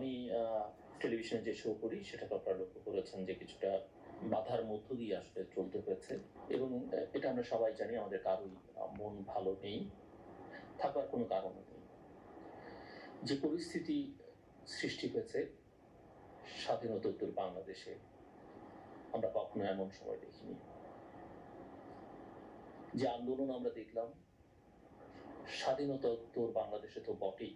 আমি টেলিভিশনে যে শো করি, সেটাকে আপনারা লক্ষ্য করেছেন যে কিছুটা বাধার মধ্য দিয়ে আসলে চলতে হয়েছে এবং এটা আমরা সবাই জানি, আমাদের কারোই মন ভালো নেই, থাকার কোনো কারণ নেই। যে পরিস্থিতি সৃষ্টি হয়েছে স্বাধীনতোত্তর বাংলাদেশে, আমরা কখনো এমন সময় দেখিনি। যে আন্দোলন আমরা দেখলাম স্বাধীনতোত্তর বাংলাদেশে তো বটেই।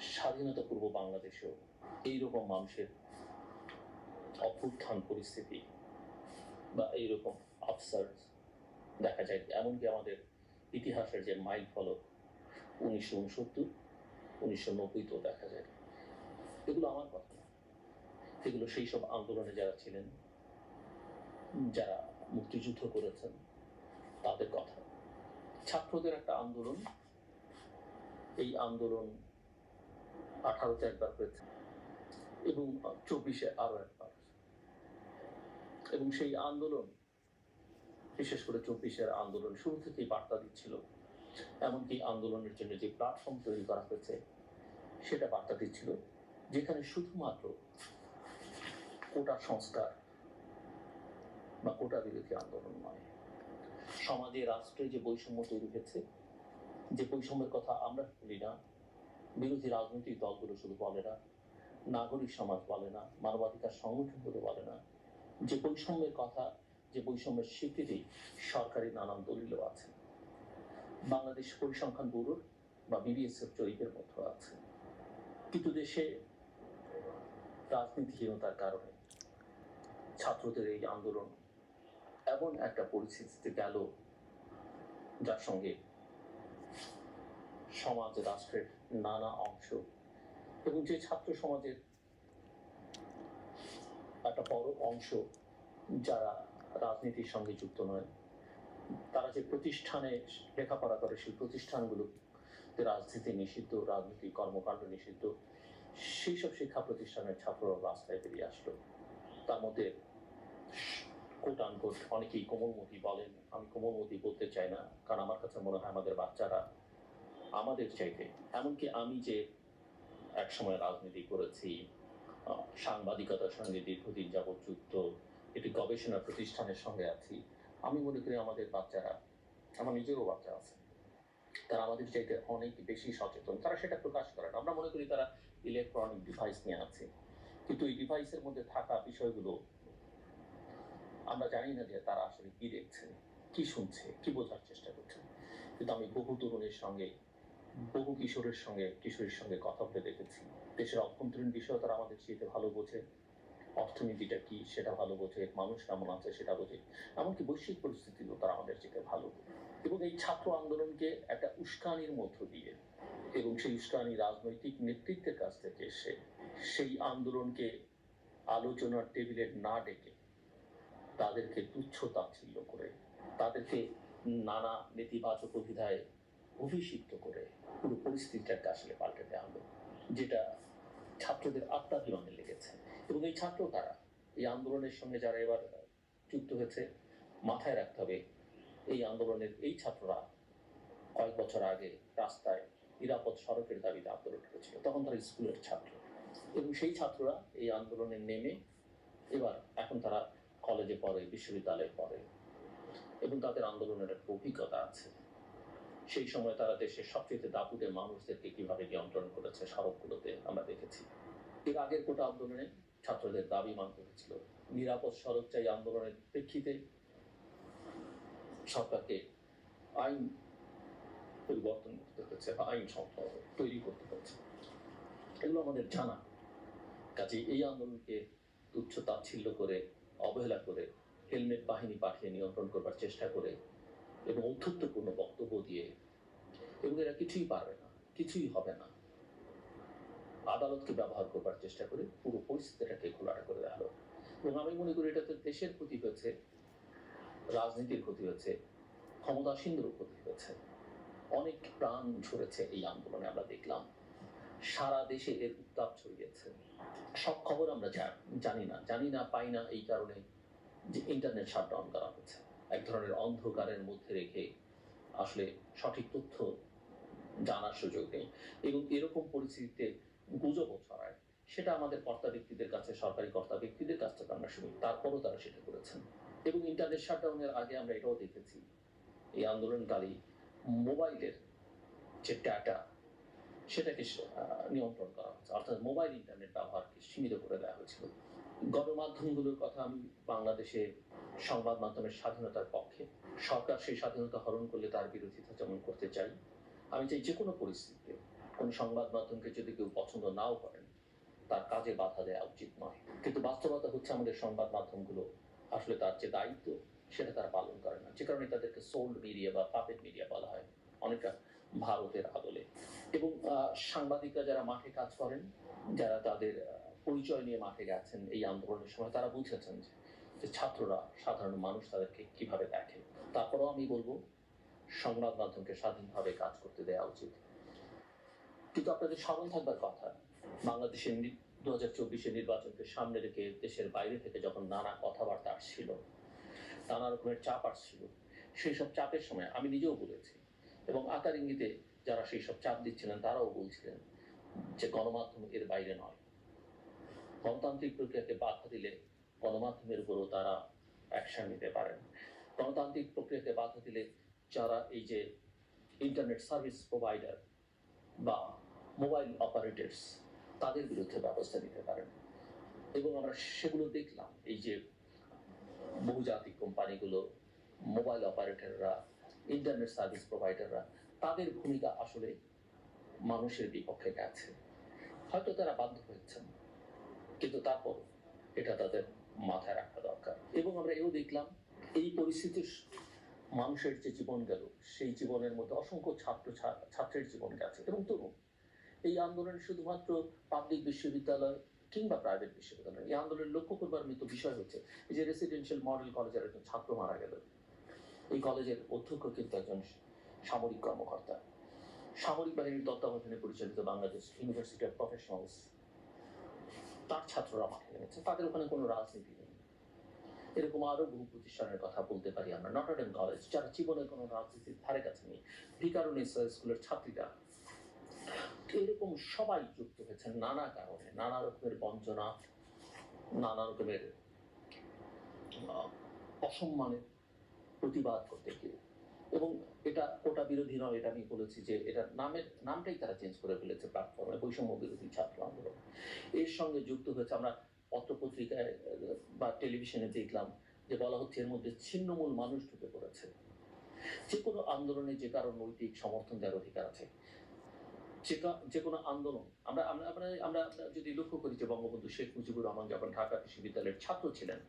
স্বাধীনতা পূর্ব বাংলাদেশেও এইরকম মানুষের অভ্যুত্থান পরিস্থিতি বা এইরকম আফসার দেখা যায়। এমনকি আমাদের ইতিহাসের যে মাইল ফলক উনিশশো উনসত্তর, উনিশশো নব্বইতেও দেখা যায়। এগুলো আমার কথা। না। এগুলো সেই সব আন্দোলনে যারা ছিলেন, যারা মুক্তিযুদ্ধ করেছেন, তাদের কথা। ছাত্রদের একটা আন্দোলন, এই আন্দোলন আঠারোতে একবার হয়েছে। এবং চব্বিশে আরও একবার। এবং সেই আন্দোলন, বিশেষ করে চব্বিশের আন্দোলন, শুরু থেকেই বার্তা দিচ্ছিল। এমনকি আন্দোলনের জন্য যে প্ল্যাটফর্ম তৈরি করা হয়েছে, সেটা বার্তা দিচ্ছিল, যেখানে শুধুমাত্র কোটা সংস্কার বা কোটা বিরোধী আন্দোলন নয়। সমাজে, রাষ্ট্রে যে বৈষম্য তৈরি হয়েছে, যে বৈষম্যের কথা আমরা বলি না বিরোধী রাজনৈতিক দলগুলো শুধু বলে না, নাগরিক সমাজ বলে না, মানবাধিকার সংগঠনগুলো বলে না। যে বৈষম্যের কথা, যে বৈষম্যের স্বীকৃতি সরকারি নানান দলিলও আছে। বাংলাদেশ পরিসংখ্যান ব্যুরোর বা বিবিএস এর জরিপের মধ্যে আছে। কিন্তু দেশে রাজনীতিহীনতার কারণে ছাত্রদের এই আন্দোলন এমন একটা পরিস্থিতিতে গেল, যার সঙ্গে সমাজ, রাষ্ট্রের নানা অংশ। এবং যে ছাত্র সমাজের একটা বড় অংশ যারা রাজনীতির সঙ্গে যুক্ত নয়, তারা যে প্রতিষ্ঠানে লেখাপড়া করে, সেই প্রতিষ্ঠানগুলো রাজনীতি নিষিদ্ধ রাজনৈতিক কর্মকাণ্ড নিষিদ্ধ সেই সব শিক্ষা প্রতিষ্ঠানের ছাত্ররা রাস্তায় বেরিয়ে আসলো। তার মধ্যে কোট আনকোট অনেকেই কোমলমতি বলেন। আমি কোমলমতি বলতে চাই না, কারণ আমার কাছে মনে হয় আমাদের বাচ্চারা আমাদের চাইতে, এমনকি আমি যে একসময় রাজনীতি করেছি সাংবাদিকতার সঙ্গে দীর্ঘদিন যাবৎ যুক্ত, একটি গবেষণা প্রতিষ্ঠানের সঙ্গে আছি, আমি মনে করি আমাদের বাচ্চারা, আমার নিজেরও বাচ্চা আছে, তারা আমাদের চাইতে অনেক বেশি সচেতন, তারা সেটা প্রকাশ করে না। আমরা মনে করি তারা ইলেকট্রনিক ডিভাইস নিয়ে আছে। কিন্তু এই ডিভাইসের মধ্যে থাকা বিষয়গুলো, আমরা জানি না যে তারা আসলে কি দেখছে, কি শুনছে, কি বোঝার চেষ্টা করছে। কিন্তু আমি বহু তরুণের সঙ্গে বহু কিশোরের সঙ্গে, কিশোরীর সঙ্গে কথা বলে দেখেছি। দেশের অভ্যন্তরীণ বিষয় তারা আমাদের চেয়ে ভালো বোঝে। অর্থনীতিটা কি সেটা ভালো বোঝে, মানুষ কেমন আছে সেটা বোঝে। এমনকি বৈশ্বিক পরিস্থিতিও তারা আমাদের চেয়ে ভালো। এবং এই ছাত্র আন্দোলনকে একটা উস্কানির মধ্য দিয়ে এবং সেই উস্কানি রাজনৈতিক নেতৃত্বের কাছ থেকে এসে সেই আন্দোলনকে আলোচনার টেবিলে না ডেকে তাদেরকে তুচ্ছ তাচ্ছিল্য করে, তাদেরকে নানা নেতিবাচক অভিধায় অভিষিক্ত করে পুরো পরিস্থিতিটাকে আসলে পাল্টে দেওয়া হলো, যেটা ছাত্রদের আত্মাভিমানে লেগেছে। এবং এই ছাত্র তারা, এই আন্দোলনের সঙ্গে যারা এবার যুক্ত হয়েছে, মাথায় রাখতে হবে, এই আন্দোলনের এই ছাত্ররা কয়েক বছর আগে রাস্তায় নিরাপদ সড়কের দাবিতে আন্দোলন করেছিল, তখন তারা স্কুলের ছাত্র। এবং সেই ছাত্ররা এই আন্দোলনে নেমে এবার এখন তারা কলেজে পড়ে, বিশ্ববিদ্যালয়ে পড়ে, এবং তাদের আন্দোলনের একটা অভিজ্ঞতা আছে। সেই সময় তারা দেশের সবচেয়ে দাপুটে মানুষদেরকে কীভাবে নিয়ন্ত্রণ করেছে সড়কগুলোতে আমরা দেখেছি। এর আগের কোটা আন্দোলনে ছাত্রদের দাবি মানতে হয়েছিল, নিরাপদ সড়ক চাই আন্দোলনের প্রেক্ষিতে সরকারকে আইন পরিবর্তন করতে হয়েছে বা আইন তৈরি করতে হচ্ছে এগুলো আমাদের জানা। কাজে এই আন্দোলনকে তুচ্ছ তাচ্ছিল্য করে, অবহেলা করে, হেলমেট বাহিনী পাঠিয়ে নিয়ন্ত্রণ করবার চেষ্টা করে এবং ঔদ্ধত্যপূর্ণ বক্তব্য দিয়ে এবং এরা কিছুই পারবে না, কিছুই হবে না। আদালতকে ব্যবহার করবার চেষ্টা করে পুরো পরিস্থিতিটাকে খোলাটা করে হলো। এবং আমি মনে করি এটাতে দেশের ক্ষতি হয়েছে, রাজনীতির ক্ষতি হয়েছে ক্ষমতাসীনদেরও ক্ষতি হয়েছে। অনেক প্রাণ ঝরেছে এই আন্দোলনে আমরা দেখলাম। সারা দেশে এর উত্তাপ ছড়িয়েছে। সব খবর আমরা জানি না জানি না, পাই না এই কারণে যে ইন্টারনেট শাটডাউন করা হচ্ছে এক ধরনের অন্ধকারের মধ্যে রেখে আসলে সঠিক তথ্য জানার সুযোগ নেই এবং এরকম পরিস্থিতিতে গুজবও ছড়ায়। সেটা আমাদের কর্তা ব্যক্তিদের কাছে, সরকারি কর্তা ব্যক্তিদের কাছ থেকে আমরা শুনি। তারপরও তারা সেটা করেছেন। এবং ইন্টারনেট শাটডাউনের আগে আমরা এটাও দেখেছি। এই আন্দোলনকারী মোবাইলের যে ডাটা সেটাকে নিয়ন্ত্রণ করা হচ্ছে। অর্থাৎ মোবাইল ইন্টারনেট ব্যবহারকে সীমিত করে দেওয়া হয়েছিল। গণমাধ্যমগুলোর কথা আমি বাংলাদেশে সংবাদ মাধ্যমের স্বাধীনতার পক্ষে। সরকার সেই স্বাধীনতা হরণ করলে তার বিরোধিতা যেমন করতে চাই, আমি চাই যে কোনো পরিস্থিতিতে কোন সংবাদ মাধ্যমকে যদি কেউ পছন্দ নাও করেন তার কাজে বাধা দেওয়া উচিত নয়। কিন্তু বাস্তবতা হচ্ছে আমাদের সংবাদ মাধ্যমগুলো আসলে তার যে দায়িত্ব, সেটা তারা পালন করে না। যে কারণে তাদেরকে সোল্ড মিডিয়া বা পাপেট মিডিয়া বলা হয়, অনেকটা ভারতের আদলে। এবং সাংবাদিকরা যারা মাঠে কাজ করেন, যারা তাদের পরিচয় নিয়ে মাঠে গেছেন এই আন্দোলনের সময় তারা বুঝেছেন যে- ছাত্ররা, সাধারণ মানুষ তাদেরকে কীভাবে দেখে। তারপরেও আমি বলব, সংবাদ মাধ্যমকে স্বাধীনভাবে কাজ করতে দেওয়া উচিত। কিন্তু আপনাদের স্মরণ থাকবার কথা বাংলাদেশের দু হাজার চব্বিশের নির্বাচনকে সামনে রেখে দেশের বাইরে থেকে যখন নানা কথাবার্তা আসছিল, নানা রকমের চাপ আসছিল সেই সব চাপের সময় আমি নিজেও বলেছি, এবং আকার ইঙ্গিতে যারা সেই সব চাপ দিচ্ছিলেন তারাও বলছিলেন যে, গণমাধ্যম এর বাইরে নয়। গণতান্ত্রিক প্রক্রিয়াকে বাধা দিলে গণমাধ্যমের উপরও তারা অ্যাকশন নিতে পারেন। গণতান্ত্রিক প্রক্রিয়াকে বাধা দিলে যারা এই যে ইন্টারনেট সার্ভিস প্রোভাইডার বা মোবাইল অপারেটরস তাদের বিরুদ্ধে ব্যবস্থা নিতে পারেন। এবং আমরা সেগুলো দেখলাম, এই যে বহুজাতিক কোম্পানিগুলো মোবাইল অপারেটররা ইন্টারনেট সার্ভিস প্রোভাইডাররা তাদের ভূমিকা আসলে মানুষের বিপক্ষে গেছে। হয়তো তারা বাধ্য হয়েছেন। কিন্তু তারপর এটা তাদের মাথায় রাখা দরকার। এবং আমরা এও দেখলাম এই পরিস্থিতি মানুষের যে জীবন গেল, সেই জীবনের মধ্যে অসংখ্য ছাত্র ছাত্রের জীবন গেছে। এবং তরুণ, এই আন্দোলন শুধুমাত্র পাবলিক বিশ্ববিদ্যালয় কিংবা প্রাইভেট বিশ্ববিদ্যালয়, এই আন্দোলনের লক্ষ্য করবার মতো বিষয় হচ্ছে যে রেসিডেন্সিয়াল মডেল কলেজের একজন ছাত্র মারা গেল। এই কলেজের অধ্যক্ষ কিন্তু একজন সামরিক কর্মকর্তা। সামরিক বাহিনীর তত্ত্বাবধানে পরিচালিত বাংলাদেশ ইউনিভার্সিটি অফ প্রফেশনালস তার ছাত্ররা মাঠে নেমেছে। তাদের ওখানে কোনো রাজনীতি নেই। এরকম আরও বহু প্রতিষ্ঠানের কথা বলতে পারি আমরা। নটরডেম কলেজ যারা জীবনে কোনো রাজনীতির ধারে কাছে নেই ভিকারুনিসা স্কুলের ছাত্রীরা। এরকম সবাই যুক্ত হয়েছেন নানা কারণে। নানা রকমের বঞ্চনা, নানা রকমের অসম্মানের প্রতিবাদ করতে গিয়ে। এবং এটা কোটা বিরোধী নয়, এটা আমি বলেছি যে এটা নামের, নামটাই তারা চেঞ্জ করে ফেলেছে প্ল্যাটফর্মে বৈষম্য বিরোধী ছাত্র আন্দোলন। এর সঙ্গে যুক্ত হয়েছে আমরা পত্রপত্রিকায়, বা টেলিভিশনে দেখলাম যে বলা হচ্ছে এর মধ্যে ছিন্নমূল মানুষ ঢুকে পড়েছে। যে কোনো আন্দোলনে যে কারও নৈতিক সমর্থন দেওয়ার অধিকার আছে। যে কোনো আন্দোলন, আমরা আমরা আমরা আমরা যদি লক্ষ্য করি যে বঙ্গবন্ধু শেখ মুজিবুর রহমান যখন ঢাকা বিশ্ববিদ্যালয়ের ছাত্র ছিলেন,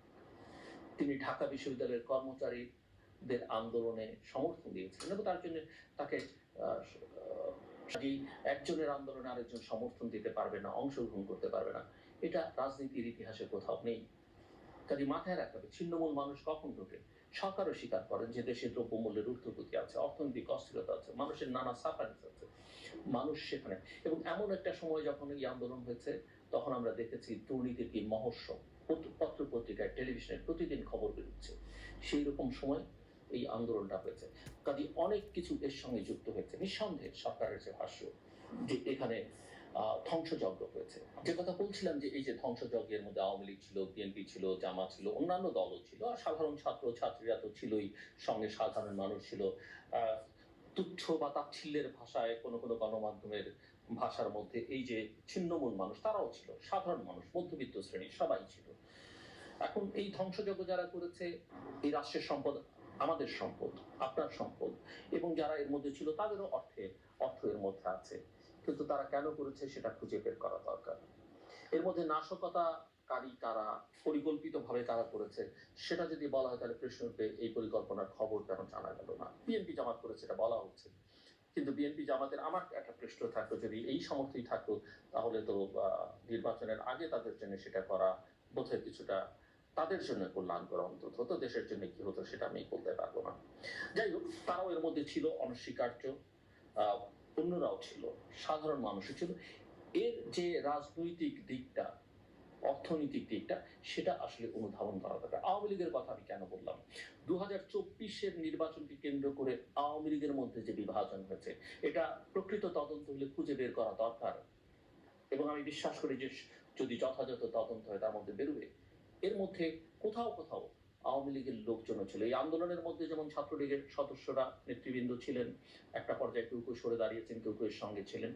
তিনি ঢাকা বিশ্ববিদ্যালয়ের কর্মচারীদের আন্দোলনে সমর্থন দিয়েছিলেন এবং তার জন্য তাকে একজনের আন্দোলনে আরেকজন সমর্থন দিতে পারবে না, অংশগ্রহণ করতে পারবে না। এটা রাজনীতির ইতিহাসে কোথাও নেই। কাজে মাথায় রাখতে হবে, ছিন্নমূল মানুষ কখন ঢোকে? সরকারও স্বীকার করেন যে দেশে দ্রব্যমূল্যের ঊর্ধ্বগতি আছে, অর্থনৈতিক অস্থিরতা আছে, মানুষের নানা সাফারিস আছে। মানুষ সেখানে, এবং এমন একটা সময় যখন এই আন্দোলন হয়েছে, তখন আমরা দেখেছি দুর্নীতির কি মহর্ষণ পত্র পত্রিকায়, টেলিভিশনে প্রতিদিন খবর বেরোচ্ছে। সেই রকম সময় এই আন্দোলনটা হয়েছে। কাজে অনেক কিছু এর সঙ্গে যুক্ত হয়েছে। নিঃসন্দেহে সরকারের যে ভাষ্য যে এখানে ধ্বংসযজ্ঞ হয়েছে। যে কথা বলছিলাম যে এই যে ধ্বংসযজ্ঞের মধ্যে আওয়ামী লীগ ছিল, বিএনপি ছিল জামা ছিল, অন্যান্য দলও ছিল, আর সাধারণ ছাত্র, ছাত্রীরা তো ছিলই, সঙ্গে সাধারণ মানুষ ছিল। তুচ্ছ বা তাচ্ছিল্যের ভাষায় কোনো কোনো গণমাধ্যমের ভাষার মধ্যে এই যে ছিন্নমূল মানুষ, তারাও ছিল। সাধারণ মানুষ, মধ্যবিত্ত শ্রেণি সবাই ছিল। এখন এই ধ্বংসযজ্ঞ যারা করেছে, এই রাষ্ট্রের সম্পদ আমাদের সম্পদ, আপনার সম্পদ, এবং যারা এর মধ্যে ছিল তাদেরও অর্থে অর্থ এর মধ্যে আছে। কিন্তু তারা কেন করেছে সেটা খুঁজে বের করা দরকার। এর মধ্যে নাশকতা নাশকতাকারী কারা, পরিকল্পিতভাবে কারা করেছে, সেটা যদি বলা হয় তাহলে প্রশ্ন এই পরিকল্পনার খবর কেন জানা গেল না? বিএনপি জামাত করেছে, এটা বলা হচ্ছে। কিন্তু বিএনপি জামাতের আমার একটা প্রশ্ন থাকতো যদি এই সমর্থই থাকতো তাহলে তো নির্বাচনের আগে তাদের জন্য সেটা করা বোধহয় কিছুটা তাদের জন্য কল্যাণ করা অন্তত হতো দেশের জন্য কি হতো সেটা আমি বলতে পারব না। যাই হোক, তারাও এর মধ্যে ছিল, অনস্বীকার্য অন্যরাও ছিল, সাধারণ মানুষও ছিল। এর যে রাজনৈতিক দিকটা, অর্থনৈতিক দিকটা, সেটা আসলে অনুধাবন করা দরকার। আওয়ামী লীগের কথা আমি কেন বললাম? দু হাজার চব্বিশের নির্বাচনকে কেন্দ্র করে আওয়ামী লীগের মধ্যে যে বিভাজন হয়েছে, এটা প্রকৃত তদন্ত হলে খুঁজে বের করা দরকার। এবং আমি বিশ্বাস করি যে যদি যথাযথ তদন্ত হয়, তার মধ্যে বেরোবে। এর মধ্যে কোথাও কোথাও আওয়ামী লীগের লোকজনও ছিল। এই আন্দোলনের মধ্যে যেমন ছাত্রলীগের সদস্যরা নেতৃবৃন্দ ছিলেন, একটা পর্যায়ে কেউ কেউ সরে দাঁড়িয়েছেন, কেউ কেউ সঙ্গে ছিলেন।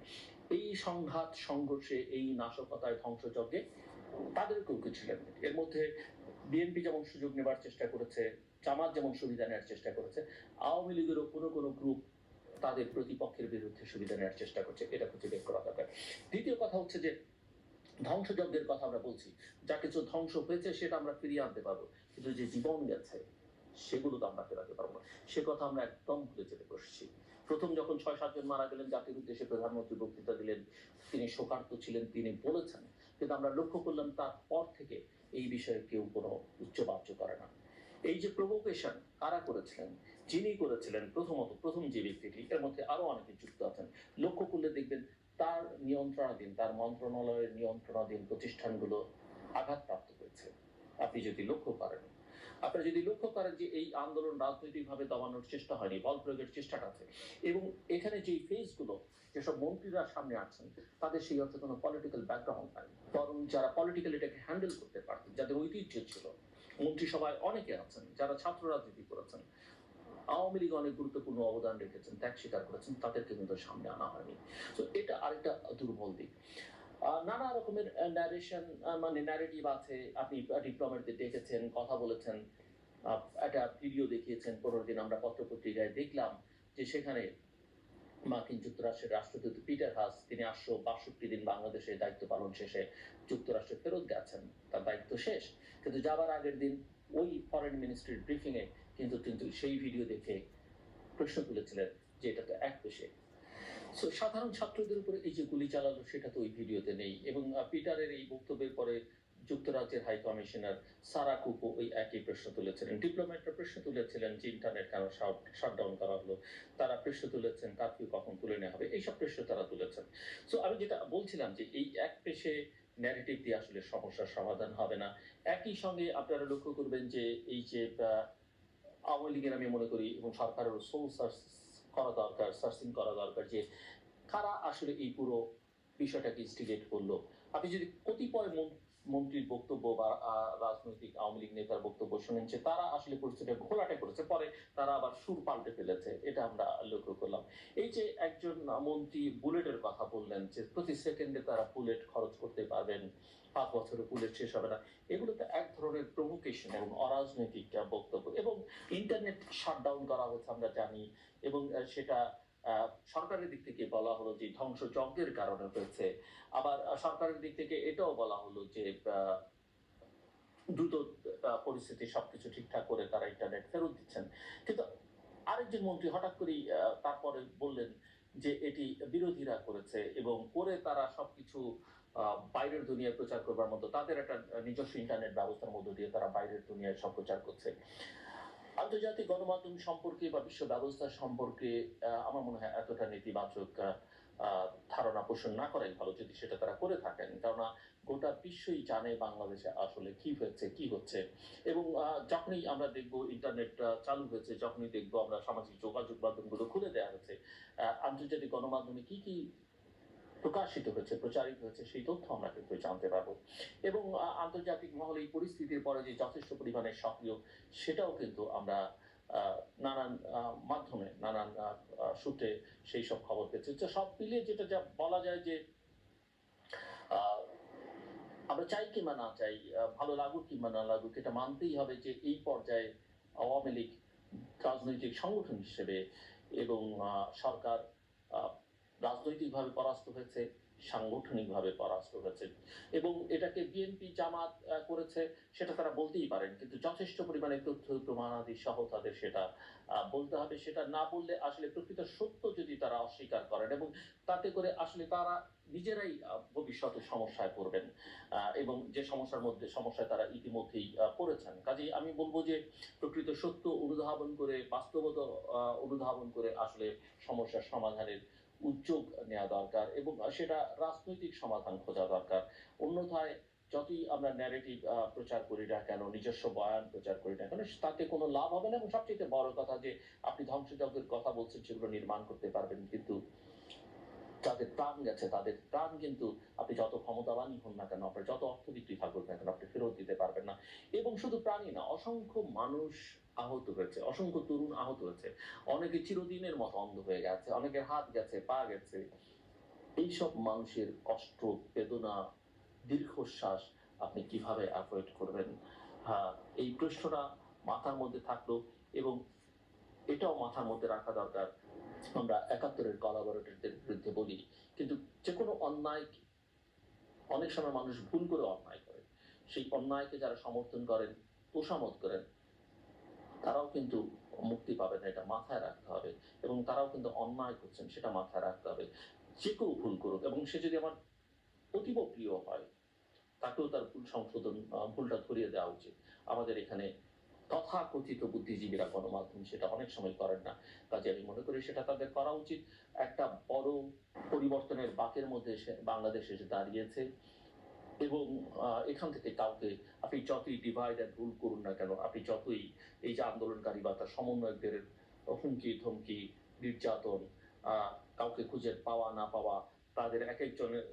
এই সংঘাত, সংঘর্ষে, এই নাশকতায় ধ্বংসযজ্ঞে তাদের কেউ কেউ ছিলেন। এর মধ্যে বিএনপি যেমন সুযোগ নেবার চেষ্টা করেছে, জামাত যেমন সুবিধা নেওয়ার চেষ্টা করেছে, আওয়ামী লীগেরও কোনো কোনো গ্রুপ তাদের প্রতিপক্ষের বিরুদ্ধে সুবিধা নেওয়ার চেষ্টা করছে, এটা খুঁজে বের করা দরকার। দ্বিতীয় কথা হচ্ছে যে ধ্বংসযজ্ঞের কথা আমরা বলছি। যা কিছু ধ্বংস হয়েছে সেটা আমরা ফিরিয়ে আনতে পারব। কিন্তু যে জীবন গেছে, সেগুলো তো আমরা ফেরাতে পারব না। সে কথা আমরা একদম ভুলে যেতে বসছি। প্রথম যখন ছয় সাতজন মারা গেলেন, জাতির উদ্দেশ্যে প্রধানমন্ত্রী বক্তৃতা দিলেন, তিনি শোকার্ত ছিলেন, তিনি বলেছেন, কিন্তু আমরা লক্ষ্য করলাম তারপর থেকে এই বিষয়ে কেউ কোনো উচ্চবাচ্য করে না। এই যে প্রভোকেশন কারা করেছিলেন? যিনি করেছিলেন প্রথমত প্রথম যে ব্যক্তিটি, এর মধ্যে আরও অনেকে যুক্ত আছেন। লক্ষ্য করলে দেখবেন তার নিয়ন্ত্রণাধীন, তার মন্ত্রণালয়ের নিয়ন্ত্রণাধীন প্রতিষ্ঠানগুলো আঘাতপ্রাপ্ত হয়েছে। আপনি যদি লক্ষ্য করেন আপনি যদি লক্ষ্য করেন যে এই আন্দোলন রাজনৈতিকভাবে দমানোর চেষ্টা হয়নি, বল প্রয়োগের চেষ্টাটা আছে। এবং এখানে যে ফেজগুলো, যেসব মন্ত্রীরা সামনে আছেন, তাদের সেই অর্থে কোনো পলিটিক্যাল ব্যাকগ্রাউন্ড নাই। বরং যারা পলিটিক্যাল এটাকে হ্যান্ডেল করতে পারতেন, যাদের ঐতিহ্য ছিল, মন্ত্রিসভায় অনেকে আছেন, যারা ছাত্র রাজনীতি করেছেন আওয়ামী লীগ অনেক গুরুত্বপূর্ণ অবদান রেখেছেন, ত্যাগ স্বীকার করেছেন, তাদেরকে কিন্তু সামনে আনা হয়নি। তো এটা আরেকটা দুর্বল দিক। নানা রকমের ন্যারেশন মানে ন্যারেটিভ আছে। আপনি ডিপ্লোমেটদের ডেকেছেন কথা বলেছেন একটা ভিডিও দেখিয়েছেন, পনেরো দিন আমরা পত্রপত্রিকায় দেখলাম যে সেখানে মার্কিন যুক্তরাষ্ট্রের রাষ্ট্রদূত পিটার হাস, তিনি আটশো বাষট্টি দিন বাংলাদেশে দায়িত্ব পালন শেষে যুক্তরাষ্ট্রে ফেরত গেছেন। তার দায়িত্ব শেষ। কিন্তু যাবার আগের দিন ওই ফরেন মিনিস্ট্রির ব্রিফিং এ কিন্তু কিন্তু সেই ভিডিও দেখে প্রশ্ন তুলেছিলেন যে এটা তো এক পেশে। So, সাধারণ ছাত্রদের উপরে এই যে গুলি চালালো সেটা তো ওই ভিডিওতে নেই। এবং পিটারের এই বক্তব্যের পরে যুক্তরাজ্যের হাই কমিশনার সারা কুপো ওই একই প্রশ্ন তুলেছিলেন। ডিপ্লোম্যাটরা প্রশ্ন তুলেছিলেন যে ইন্টারনেট কেন শাটডাউন করা হলো। তারা প্রশ্ন তুলেছেন কারফিউ কখন তুলে নেওয়া হবে? এইসব প্রশ্ন তারা তুলেছেন। সো আমি যেটা বলছিলাম যে এই এক পেশে ন্যারেটিভ দিয়ে আসলে সমস্যার সমাধান হবে না। একই সঙ্গে আপনারা লক্ষ্য করবেন যে এই যে আওয়ামী লীগের আমি মনে করি এবং সরকারেরও সোল সার্চ করা দরকার সার্চিং করা দরকার যে কারা আসলে এই পুরো বিষয়টাকে ইনস্টিগেট করল। আপনি যদি কতিপয় মন- মন্ত্রীর বক্তব্য বা রাজনৈতিক আওয়ামী লীগ নেতার বক্তব্য শুনেন যে তারা আসলে পরিস্থিতিটা ঘোলাটে করেছে, পরে তারা আবার সুর পাল্টে ফেলেছে, এটা আমরা লক্ষ্য করলাম। এই যে একজন মন্ত্রী বুলেটের কথা বললেন যে প্রতি সেকেন্ডে তারা বুলেট খরচ করতে পারবেন, পাঁচ বছরে বুলেট শেষ হবে না এগুলো তো এক ধরনের প্রভোকেশন এবং অরাজনৈতিক বক্তব্য এবং ইন্টারনেট শাটডাউন করা হয়েছে আমরা জানি, এবং সেটা সরকারের দিক থেকে বলা হলো যে ধ্বংসযজ্ঞের কারণে হয়েছে। আবার সরকারের দিক থেকে এটাও বলা হলো যে দ্রুত পরিস্থিতি সবকিছু ঠিকঠাক করে তারা ইন্টারনেট ফেরত দিচ্ছেন। কিন্তু আরেকজন মন্ত্রী হঠাৎ করেই তারপরে বললেন যে এটি বিরোধীরা করেছে এবং করে তারা সবকিছু বাইরের দুনিয়ায় প্রচার করবার মতো, তাদের একটা নিজস্ব ইন্টারনেট ব্যবস্থার মধ্য দিয়ে তারা বাইরের দুনিয়ায় সব প্রচার করছে। আন্তর্জাতিক গণমাধ্যম সম্পর্কে বা বিশ্ব ব্যবস্থা সম্পর্কে আমার মনে হয় এতটা নেতিবাচক ধারণা পোষণ না করাই ভালো যদি সেটা তারা করে থাকেন। কেননা গোটা বিশ্বই জানে বাংলাদেশে আসলে কি হয়েছে, কি হচ্ছে। এবং যখনই আমরা দেখব ইন্টারনেট চালু হয়েছে, যখনই দেখব আমরা সামাজিক যোগাযোগ মাধ্যমগুলো খুলে দেওয়া হয়েছে আন্তর্জাতিক গণমাধ্যমে কি কি প্রকাশিত হয়েছে, প্রচারিত হয়েছে, সেই তথ্য আমরা কিন্তু জানতে পারব। এবং আন্তর্জাতিক মহলে এই পরিস্থিতির পরে যে যথেষ্ট পরিমাণে সক্রিয়, সেটাও কিন্তু আমরা নানান মাধ্যমে, নানান সূত্রে সেই সব খবর পেয়েছি। তো সব মিলিয়ে যেটা যা বলা যায় যে আমরা চাই কিংবা না চাই ভালো লাগুক কিংবা না লাগুক, এটা মানতেই হবে যে এই পর্যায়ে আওয়ামী লীগ রাজনৈতিক সংগঠন হিসেবে এবং সরকার রাজনৈতিকভাবে পরাস্ত হয়েছে, সাংগঠনিকভাবে পরাস্ত হয়েছে এবং এটাকে বিএনপি জামাত করেছে, সেটা তারা বলতেই পারেন, কিন্তু যথেষ্ট পরিমাণে তথ্য, প্রমাণাদি সহ তাদের সেটা বলতে হবে, সেটা না বললে আসলে প্রকৃত সত্য যদি তারা অস্বীকার করেন এবং তাতে করে আসলে তারা নিজেরাই ভবিষ্যতে সমস্যায় পড়বেন এবং যে সমস্যার মধ্যে, সমস্যায় তারা ইতিমধ্যেই পড়েছেন। কাজেই আমি বলব যে প্রকৃত সত্য অনুধাবন করে, বাস্তবতা অনুধাবন করে আসলে সমস্যার সমাধানের উদ্যোগ নেওয়া দরকার এবং সেটা রাজনৈতিক সমাধান খোঁজা দরকার। অন্যথায় যতই আমরা ন্যারেটিভ প্রচার করি না কেন, নিজস্ব বয়ান প্রচার করি না কেন, তাতে কোনো লাভ হবে না এবং সবচেয়ে বড় কথা যে আপনি ধ্বংসযজ্ঞের কথা বলছেন, সেগুলো নির্মাণ করতে পারবেন কিন্তু যাদের প্রাণ গেছে, তাদের প্রাণ কিন্তু আপনি যত ক্ষমতাবানই হন না কেন, আপনার যত অর্থবিত্তই থাকুক না কেন, আপনি ফেরত দিতে পারবেন না। এবং শুধু প্রাণী না, অসংখ্য মানুষ আহত হয়েছে, অসংখ্য তরুণ আহত হয়েছে। অনেকে চিরদিনের মতো অন্ধ হয়ে গেছে, অনেকের হাত গেছে, পা গেছে। এইসব মানুষের কষ্ট, বেদনা, দীর্ঘশ্বাস আপনি কীভাবে অ্যাভয়েড করবেন? হ্যাঁ এই প্রশ্নটা মাথার মধ্যে থাকল এবং এটাও মাথার মধ্যে রাখা দরকার। আমরা একাত্তরের কলাবরেটরদের বিরুদ্ধে বলি, কিন্তু যে কোনো অন্যায় অনেক সময় মানুষ ভুল করে অন্যায় করে। সেই অন্যায়কে যারা সমর্থন করেন তোষামত করেন তারাও কিন্তু মুক্তি পাবে না, এটা মাথায় রাখতে হবে এবং তারাও কিন্তু অন্যায় করছেন, সেটা মাথায় রাখতে হবে। যে কেউ ভুল করুক এবং সে যদি আমার অতীব প্রিয় হয়, তাকেও তার ভুল সংশোধন ভুলটা ধরিয়ে দেওয়া উচিত। আমাদের এখানে তথাকথিত বুদ্ধিজীবীরা গণমাধ্যম সেটা অনেক সময় করেন না। কাজে আমি মনে করি সেটা তাদের করা উচিত। একটা বড় পরিবর্তনের বাকের মধ্যে এসে বাংলাদেশ এসে দাঁড়িয়েছে। এবং এখান থেকে কাউকে আপনি যতই ডিভাইড অ্যান্ড রুল করুন না কেন, আপনি যতই এই যে আন্দোলনকারী বা তার সমন্বয়কদের হুমকি, ধমকি, নির্যাতন কাউকে খুঁজে পাওয়া, না পাওয়া, তাদের এক একজনের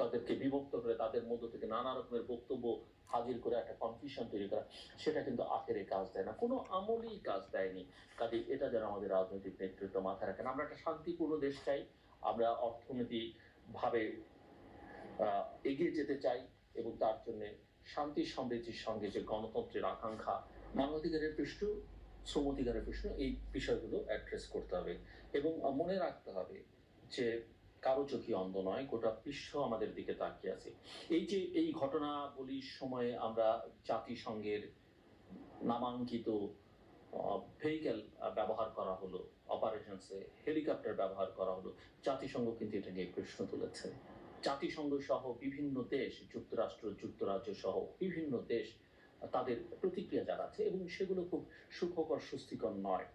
তাদেরকে বিভক্ত করে তাদের মধ্য থেকে নানা রকমের বক্তব্য হাজির করে একটা কনফিউশন তৈরি করা, সেটা কিন্তু আখেরে কাজ দেয় না। কোনো আমলেই কাজ দেয়নি। কাজে এটা যেন আমাদের রাজনৈতিক নেতৃত্ব মাথায় রাখেন আমরা একটা শান্তিপূর্ণ দেশ চাই। আমরা অর্থনৈতিক ভাবে এগিয়ে যেতে চাই এবং তার জন্য শান্তি, সমৃদ্ধির সঙ্গে যে গণতন্ত্রের আকাঙ্ক্ষা মানবাধিকারের পৃষ্ঠ শ্রম অধিকারের প্রশ্ন, এই বিষয়গুলো অ্যাড্রেস করতে হবে এবং মনে রাখতে হবে যে কারও চোখই অন্ধ নয়, গোটা বিশ্ব আমাদের দিকে তাকিয়ে আছে। এই যে এই ঘটনাবলীর সময়ে আমরা জাতিসংঘের নামাঙ্কিত ভেহিক্যাল ব্যবহার করা হলো অপারেশনসে হেলিকপ্টার ব্যবহার করা হলো, জাতিসংঘ কিন্তু এটা নিয়ে প্রশ্ন তুলেছে। জাতিসংঘ সহ বিভিন্ন দেশ, যুক্তরাষ্ট্র যুক্তরাজ্য সহ বিভিন্ন দেশ, তাদের প্রতিক্রিয়া জানাচ্ছে এবং সেগুলো খুব সুখকর, স্বস্তিকর নয়।